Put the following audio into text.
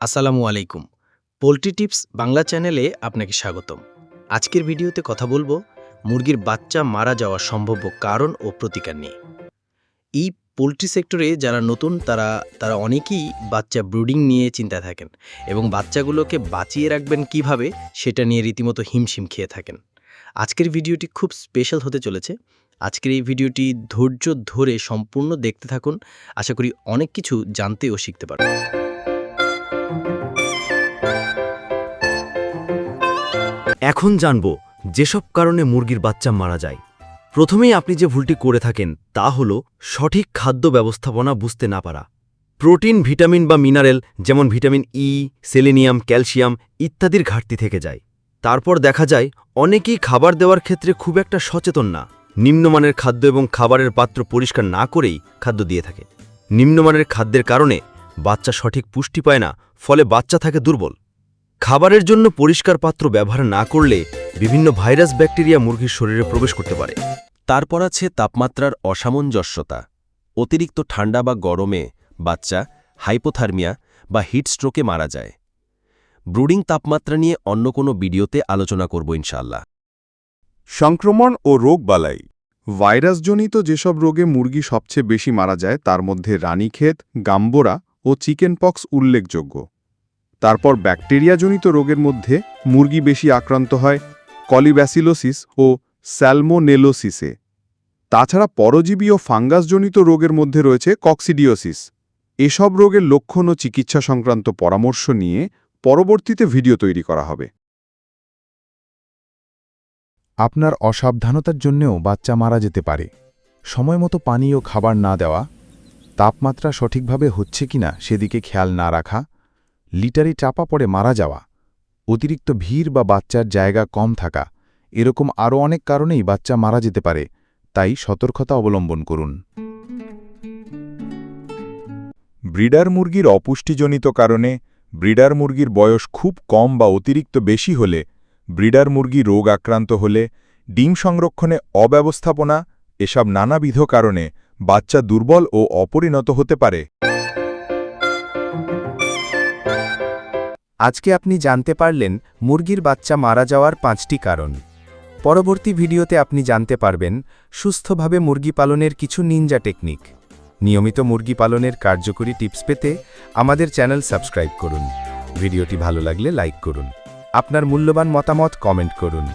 আসসালামু আলাইকুম। Poultry tips Bangla চ্যানেলে আপনাকে স্বাগতম। আজকের ভিডিওতে কথা বলব মুরগির বাচ্চা মারা যাওয়ার সম্ভাব্য কারণ ও প্রতিকার নিয়ে। এই পোলট্রি সেক্টরে যারা নতুন, তারা তারা অনেকেই বাচ্চা ব্রুডিং নিয়ে চিন্তায় থাকেন এবং বাচ্চাগুলোকে বাঁচিয়ে রাখবেন কীভাবে সেটা নিয়ে রীতিমতো হিমশিম খেয়ে থাকেন। আজকের ভিডিওটি খুব স্পেশাল হতে চলেছে। আজকের এই ভিডিওটি ধৈর্য ধরে সম্পূর্ণ দেখতে থাকুন। আশা করি অনেক কিছু জানতে ও শিখতে পারবেন। এখন জানব যেসব কারণে মুরগির বাচ্চা মারা যায়। প্রথমেই আপনি যে ভুলটি করে থাকেন, তা হল সঠিক খাদ্য ব্যবস্থাপনা বুঝতে না পারা। প্রোটিন, ভিটামিন বা মিনারেল যেমন ভিটামিন ই সেলেনিয়াম, ক্যালসিয়াম ইত্যাদির ঘাটতি থেকে যায়। তারপর দেখা যায় অনেকেই খাবার দেওয়ার ক্ষেত্রে খুব একটা সচেতন না। নিম্নমানের খাদ্য এবং খাবারের পাত্র পরিষ্কার না করেই খাদ্য দিয়ে থাকে। নিম্নমানের খাদ্যের কারণে বাচ্চা সঠিক পুষ্টি পায় না, ফলে বাচ্চা থাকে দুর্বল। খাবারের জন্য পরিষ্কার পাত্র ব্যবহার না করলে বিভিন্ন ভাইরাস ব্যাকটেরিয়া মুরগির শরীরে প্রবেশ করতে পারে। তারপর আছে তাপমাত্রার অসামঞ্জস্যতা। অতিরিক্ত ঠান্ডা বা গরমে বাচ্চা হাইপোথার্মিয়া বা হিটস্ট্রোকে মারা যায়। ব্রুডিং তাপমাত্রা নিয়ে অন্য কোনো ভিডিওতে আলোচনা করব ইনশাল্লাহ সংক্রমণ ও রোগবালাই ভাইরাসজনিত যেসব রোগে মুরগি সবচেয়ে বেশি মারা যায়, তার মধ্যে রানীক্ষেত, গাম্বোরা ও চিকেনপক্স উল্লেখযোগ্য। তারপর ব্যাকটেরিয়াজনিত রোগের মধ্যে মুরগি বেশি আক্রান্ত হয় কলিব্যাসিলোসিস ও স্যালমোনেলোসিসে। তাছাড়া পরজীবী ও ফাঙ্গাসজনিত রোগের মধ্যে রয়েছে কক্সিডিওসিস। এসব রোগের লক্ষণ ও চিকিৎসা সংক্রান্ত পরামর্শ নিয়ে পরবর্তীতে ভিডিও তৈরি করা হবে। আপনার অসাবধানতার জন্যেও বাচ্চা মারা যেতে পারে। সময়মতো পানি ও খাবার না দেওয়া তাপমাত্রা সঠিকভাবে হচ্ছে কিনা সেদিকে খেয়াল না রাখা, লিটারে চাপা পড়ে মারা যাওয়া, অতিরিক্ত ভিড় বা বাচ্চার জায়গা কম থাকা, এরকম আরও অনেক কারণেই বাচ্চা মারা যেতে পারে, তাই সতর্কতা অবলম্বন করুন। ব্রিডার মুরগির অপুষ্টিজনিত কারণে ব্রিডার মুরগির বয়স খুব কম বা অতিরিক্ত বেশি হলে ব্রিডার মুরগি রোগ আক্রান্ত হলে ডিম সংরক্ষণে অব্যবস্থাপনা, এসব নানাবিধ কারণে বাচ্চা দুর্বল ও অপরিণত হতে পারে। আজকে আপনি জানতে পারলেন মুরগির বাচ্চা মারা যাওয়ার পাঁচটি কারণ। পরবর্তী ভিডিওতে আপনি জানতে পারবেন সুস্থভাবে মুরগি পালনের কিছু নিনজা টেকনিক। নিয়মিত মুরগি পালনের কার্যকরী টিপস পেতে আমাদের চ্যানেল সাবস্ক্রাইব করুন। ভিডিওটি ভালো লাগলে লাইক করুন। আপনার মূল্যবান মতামত কমেন্ট করুন।